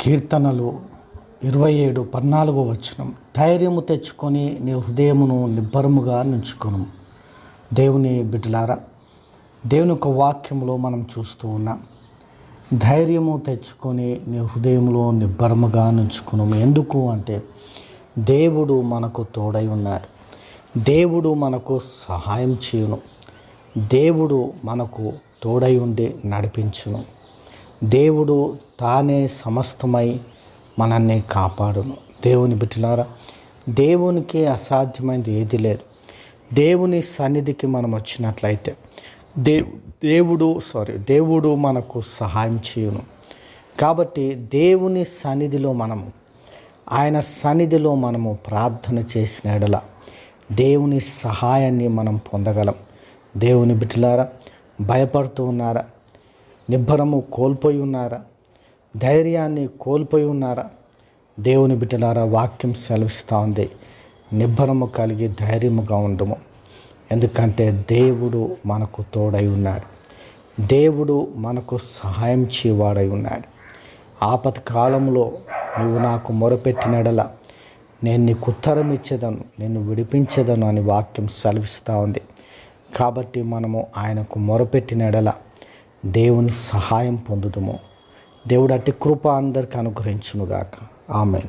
కీర్తనలు ఇరవై ఏడు పద్నాలుగో వచనం. ధైర్యము తెచ్చుకొని నీ హృదయమును నిబ్బరముగా నుంచుకును. దేవుని బిడ్డలారా దేవుని యొక్క వాక్యంలో మనం చూస్తూ ఉన్నాం ధైర్యము తెచ్చుకొని నీ హృదయంలో నిబ్బరముగా నుంచుకును. ఎందుకు అంటే దేవుడు మనకు తోడై ఉన్నాడు. దేవుడు మనకు సహాయం చేయను. దేవుడు మనకు తోడై ఉండి నడిపించును. దేవుడు తానే సమస్తమై మనల్ని కాపాడును. దేవుని బిడ్డలారా దేవునికి అసాధ్యమైనది ఏది లేదు. దేవుని సన్నిధికి మనం వచ్చినట్లయితే దేవు దేవుడు సారీ దేవుడు మనకు సహాయం చేయును. కాబట్టి దేవుని సన్నిధిలో మనము ఆయన సన్నిధిలో మనము ప్రార్థన చేసిన ఎడల దేవుని సహాయాన్ని మనం పొందగలం. దేవుని బిడ్డలారా భయపడుతూ ఉన్నారా? నిబ్బరము కోల్పోయి ఉన్నారా? ధైర్యాన్ని కోల్పోయి ఉన్నారా? దేవుని బిడ్డలారా వాక్యం సెలవిస్తూ ఉంది. నిబ్బరము కలిగి ధైర్యముగా ఉండము. ఎందుకంటే దేవుడు మనకు తోడై ఉన్నాడు. దేవుడు మనకు సహాయం చేయవాడై ఉన్నాడు. ఆపత కాలంలో నువ్వు నాకు మొరపెట్టినడల నేను నీకు ఉత్తరం ఇచ్చేదను నిన్ను విడిపించేదను అని వాక్యం సెలవిస్తూ ఉంది. కాబట్టి మనము ఆయనకు మొరపెట్టినడల దేవుని సహాయం పొందుదము. దేవుడు అట్టి కృప అందరికి అనుగ్రహించునుగాక. ఆమె